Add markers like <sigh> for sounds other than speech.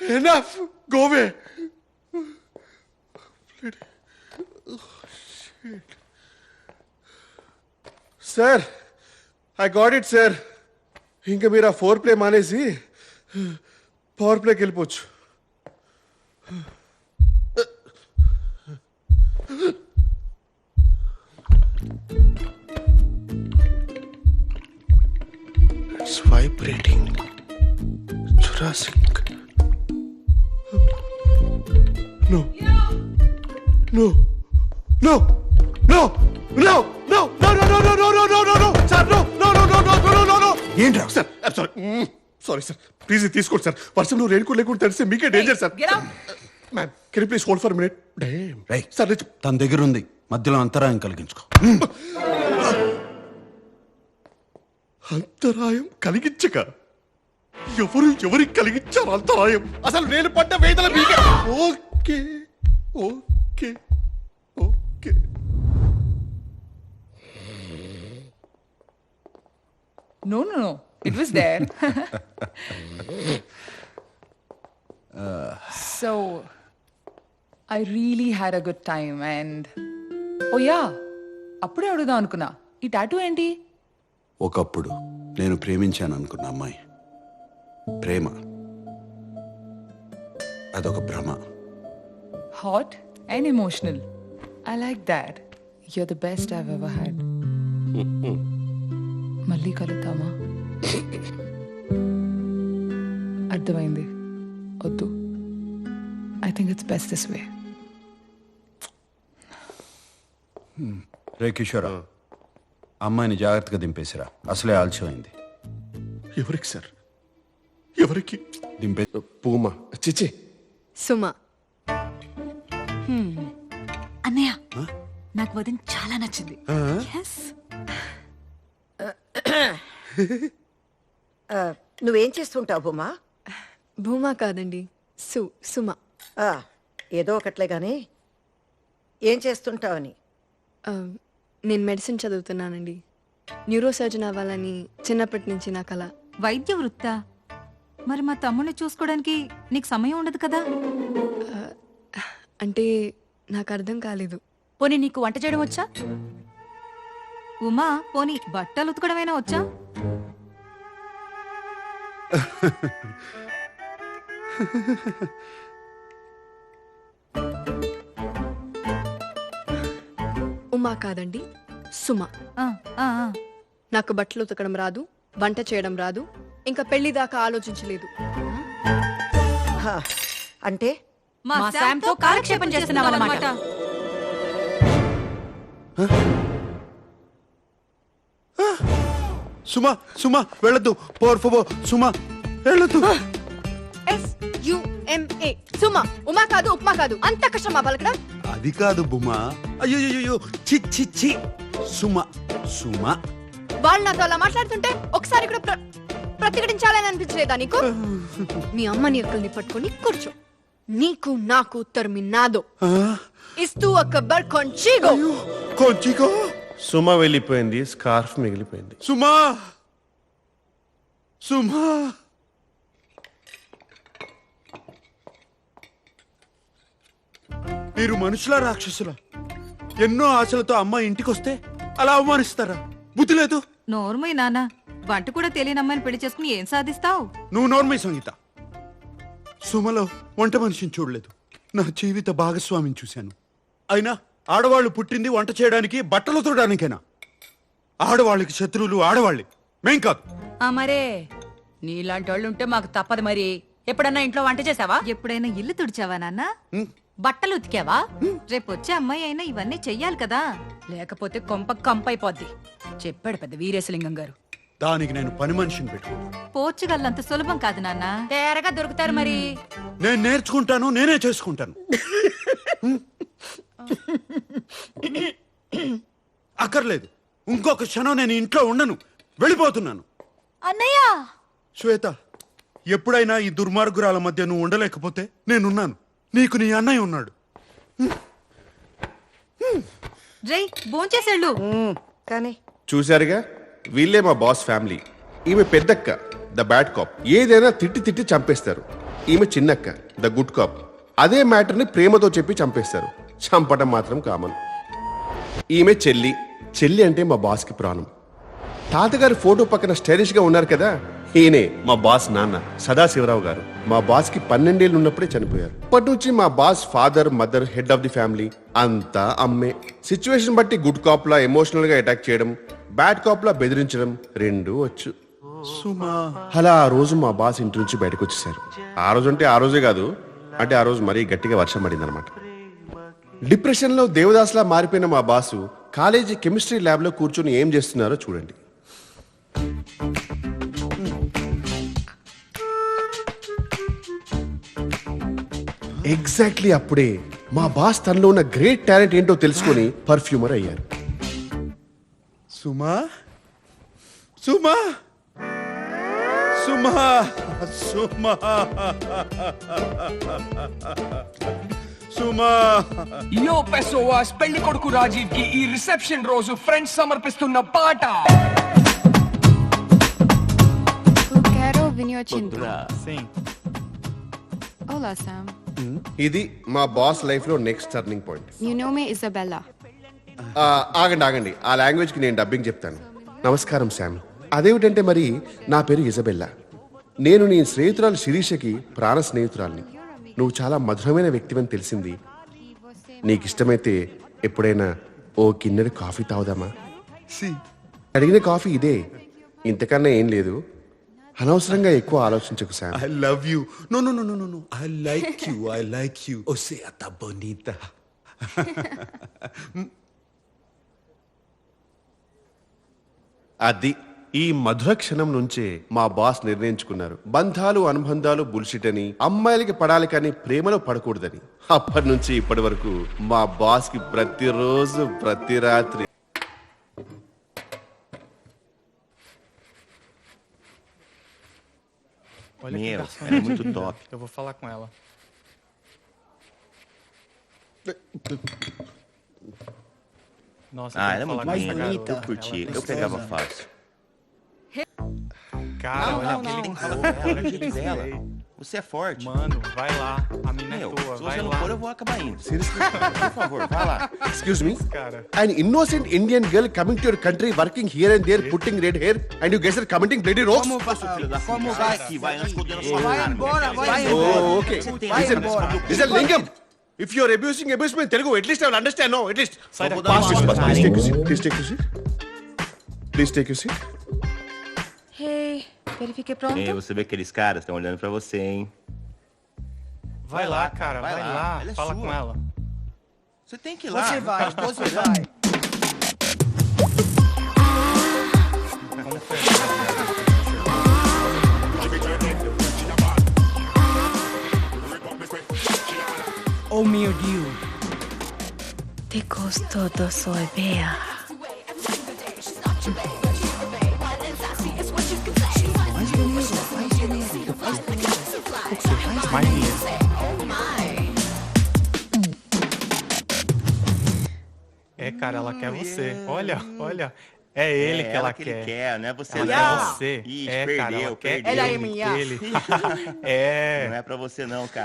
Enough! Go away! Bloody. Oh, shit. Sir, I got it, sir. ఇంకా మీరు ఆ foreplay మానేసి power ప్లేకి వెళ్ళిపోవచ్చు It's vibrating. Jurassic no no no no no no no no no no no no no no sir no no no no no no no no ఏంట్రా? Sir sorry sorry sir please తీసుకోండి sir వర్షంలో rain coat లేకుండా తెలిస్తే మీకే danger sir. Ma'am can please hold for minute రేయ్. Sir తన దగ్గర ఉంది మధ్యలో అంతరాయం కలిగించుకో అంతరాయం కలిగించక ఎవరు ఎవరికి కలిగించారు అంతరాయం అసలు నేను పడ్డ వేదన మీకే. Okay okay okay. No no no it was there so I really had a good time and oh yeah అప్పుడే అడుగుదాం అనుకున్నా. ఈ టాటూ ఏంటి? ఒకప్పుడు నేను ప్రేమించాను అనుకున్న అమ్మాయి. ప్రేమ. అదొక భ్రమ. Hot and emotional I like that you're the best I've ever had మళ్ళీ కలుద్దామా? అర్థమైంది. వద్దు. I think it's best this way రే కిషోరా అమ్మాయిని జాగ్రత్తగా దింపేసిరా. అసలే ఆలస్యమైంది. ఎవరికి సార్? ఎవరికి? దింపే. పూమా. చిచి సుమ. అన్నయ్య నాకు వదిన చాలా నచ్చింది. నువ్వేం చేస్తుంటావు బొమ్మా భూమా కాదండి. సు సుమ. ఆ, ఏదో ఒకట్లే గాని. ఏం చేస్తుంటావని? నేను మెడిసిన్ చదువుతున్నానండి. న్యూరో సర్జన్ అవ్వాలని చిన్నప్పటి నుంచి నా కల. వైద్య వృత్తా మరి మా తమ్ముడిని చూసుకోవడానికి నీకు సమయం ఉండదు కదా? అంటే నాకు అర్థం కాలేదు. పోనీ నీకు వంట చేయడం వచ్చా? ఉమా పోనీ బట్టలు ఉతకడమైనా వచ్చా? ఉమా కాదండి సుమ. ఆ, ఆ, ఆ. నాకు బట్టలు ఉతకడం రాదు వంట చేయడం రాదు ఇంకా పెళ్ళి దాకా ఆలోచించలేదు. హా, అంటే? మా కాలక్షేపం చేస్తున్నావన్నమాట సుమా సుమా వెళ్ళొద్దు. పోర్ ఫోబో సుమా వెళ్ళొద్దు. ఎస్ యుఎంఏ సుమ ఉమా కాదు ఉప్మా కాదు. అంత కష్టమా పలకడం. అది కాదు బుమా అయ్యో చి చి చి సుమ సుమ. వాళ్ళు నాతో అలా మాట్లాడుతుంటే ఒకసారి కూడా ప్ర- ప్రతిఘటించాలని అనిపించలేదా నీకు? మీ అమ్మ నీరుకల్ని పట్టుకొని కూర్చో. నీకు నాకు ఉత్తరం మీ నాదో ఇస్తూ అక్బర్ కొంచిగో. కొంచికో సుమ వెళ్ళిపోయింది స్కార్ఫ్ మిగిలిపోయింది. సుమా! సుమా! మీరు మనుషుల రాక్షసుల? ఎన్నో ఆశలతో అమ్మాయి ఇంటికొస్తే అలా అవమానిస్తారా? బుద్ధి లేదు. నోర్మయ్య నాన్న వంట కూడా తెలియని అమ్మాయిని పెళ్ళి చేసుకుని ఏం సాధిస్తావు? నువ్వు నోర్మై సంగీత సుమలో వంట మనిషిని చూడలేదు. నా జీవిత భాగస్వామిని చూశాను. అయినా ఆడవాళ్ళు పుట్టింది వంట చేయడానికి బట్టలు తోడానికేనా ఆడవాళ్ళకి శత్రువులు ఆడవాళ్ళే. మేం కాదు. ఆ మరే. నీలాంటి వాళ్ళు ఉంటే మాకు తప్పదు మరి. ఎప్పుడన్నా ఇంట్లో వంట చేసావా? ఎప్పుడైనా ఇల్లు తుడిచావా నాన్న? బట్టలు ఉతికావా? రేపు వచ్చే అమ్మాయి అయినా ఇవన్నీ చెయ్యాలి కదా. లేకపోతే కొంప కంపైపోద్ది. చెప్పాడు పెద్ద వీరేశలింగం గారు. దానికి నేను పని మనిషిని పెట్టుకున్నాను పోర్చుగల్ అంత సులభం కాదు నాన్న. తేరగా దొరుకుతారు మరి. నేను నేర్చుకుంటాను నేనే చేసుకుంటాను. అక్కర్లేదు. ఇంకొక క్షణం నేను ఇంట్లో ఉండను. వెళ్ళిపోతున్నాను. అన్నయ్య! శ్వేత ఎప్పుడైనా ఈ దుర్మార్గురాల మధ్య నువ్వు ఉండలేకపోతే నేనున్నాను. నీకు నీ అన్నయ్య ఉన్నాడు. రై భోంచేసేళ్ళు. ఉమ్, కానీ చూశారుగా? వీళ్ళే మా బాస్ ఫ్యామిలీ. ఈమె పెద్దక్క ద బ్యాడ్ కాప్. ఏదైనా తిట్టి తిట్టి చంపేస్తారు. ఈమె చిన్నక్క ద గుడ్ కాప్. అదే మ్యాటర్ని ప్రేమతో చెప్పి చంపేస్తారు. చంపటం మాత్రం కామన్. ఈమె చెల్లి. చెల్లి అంటే మా బాస్కి ప్రాణం. తాతగారి ఫోటో పక్కన స్టైలిష్గా ఉన్నారు కదా? ఈయనే మా బాస్ నాన్న సదాశివరావు గారు. మా బాస్కి పన్నెండేళ్ళు ఉన్నప్పుడే చనిపోయారు. అప్పటి నుంచి మా boss father mother head of the family అంతా అమ్మే. సిచ్యువేషన్ బట్టి గుడ్ కాప్ లా ఎమోషనల్గా అటాక్ చేయడం బ్యాడ్ కాప్లా బెదిరించడం రెండు వచ్చు. సుమా. అలా ఆ రోజు మా బాస్ ఇంటి నుంచి బయటకు వచ్చేసారు. ఆ రోజు అంటే ఆ రోజే కాదు. అంటే ఆ రోజు మరీ గట్టిగా వర్షం పడింది అనమాట డిప్రెషన్లో దేవదాస్లా మారిపోయిన మా బాసు కాలేజీ కెమిస్ట్రీ ల్యాబ్లో కూర్చొని ఏం చేస్తున్నారో చూడండి. ఎగ్జాక్ట్లీ అప్పుడే మా బాస్ తనలో ఉన్న గ్రేట్ టాలెంట్ ఏంటో తెలుసుకొని పర్ఫ్యూమర్ అయ్యారు. సుమా? సుమా? సుమా? సుమా? సుమా? యో పెసోవాస్ పెళ్ళి కొడుకు రాజీవ్కి ఈ రిసెప్షన్ రోజు ఫ్రెండ్స్ సమర్పిస్తున్న పాట. Quero vinho tinto. Sim. Olá, Sam. ఇది మా బాస్ లైఫ్లో next turning point. Meu nome é Isabella. ఆ, ఆగండి ఆగండి ఆ లాంగ్వేజ్కి నేను డబ్బింగ్ చెప్తాను నమస్కారం శామ్ అదేమిటంటే మరి నా పేరు ఇజబెల్లా నేను నీ స్నేహితురాలు శిరీషకి ప్రాణ స్నేహితురాల్ని నువ్వు చాలా మధురమైన వ్యక్తివని తెలిసింది నీకు ఇష్టమైతే ఎప్పుడైనా ఓ కిన్నెడు కాఫీ తాగుదామా అడిగిన కాఫీ ఇదే ఇంతకన్నా ఏం లేదు అనవసరంగా ఎక్కువ ఆలోచించకు Sam I love you. No, no, no, no, no, no. I like you. I like you. O sea, tá bonita. అది ఈ మధుర క్షణం నుంచే మా బాస్ నిర్ణయించుకున్నారు. బంధాలు అనుబంధాలు బుల్షిట్ అని అమ్మాయిలకి పడాలి కానీ ప్రేమలో పడకూడదని. అప్పటి నుంచి ఇప్పటి వరకు మా బాస్కి ప్రతిరోజు ప్రతి రాత్రి. Meu, é muito top. Eu vou falar com ela. Nossa, ah, ela é muito mais Bonita. Eu curti, eu pegava fácil. Cara, não, olha não, não. Ela, que ele dela. Você é forte. Mano, vai lá. A mina Meu, é tua, se vai você lá. não for, eu vou acabar indo. Por favor, vai lá. Excuse me? Cara. An innocent Indian girl coming to your country, working here and there, putting red hair, and you guys are commenting bloody rocks? Como vai? Filho da como vai? Aqui, vai, nós podemos falar. Vai embora, vai embora. Oh, ok. Vai embora. Isso é lingam if you are abusing abuse me in telugu at least i will understand no at least daqui. dar uma Pass, aula, please, take your seat please take your seat please take your seat Hey, verifique pronto? Ei, você vê aqueles caras estão olhando pra você, hein? Vai lá, cara, vai vai, lá. lá. É Fala sua. com ela. Você tem que ir lá. Você vai, você vai. Oh meu Deus. Te costó todo soy bea. Mais. É, cara, ela quer você. Olha, olha. É ele É que ela, que ele quer, não é você Ela não. quer você. Ixi, é, cara, ela perdeu, quer perdeu. ele, ele. <laughs> é. Não é pra você não, cara.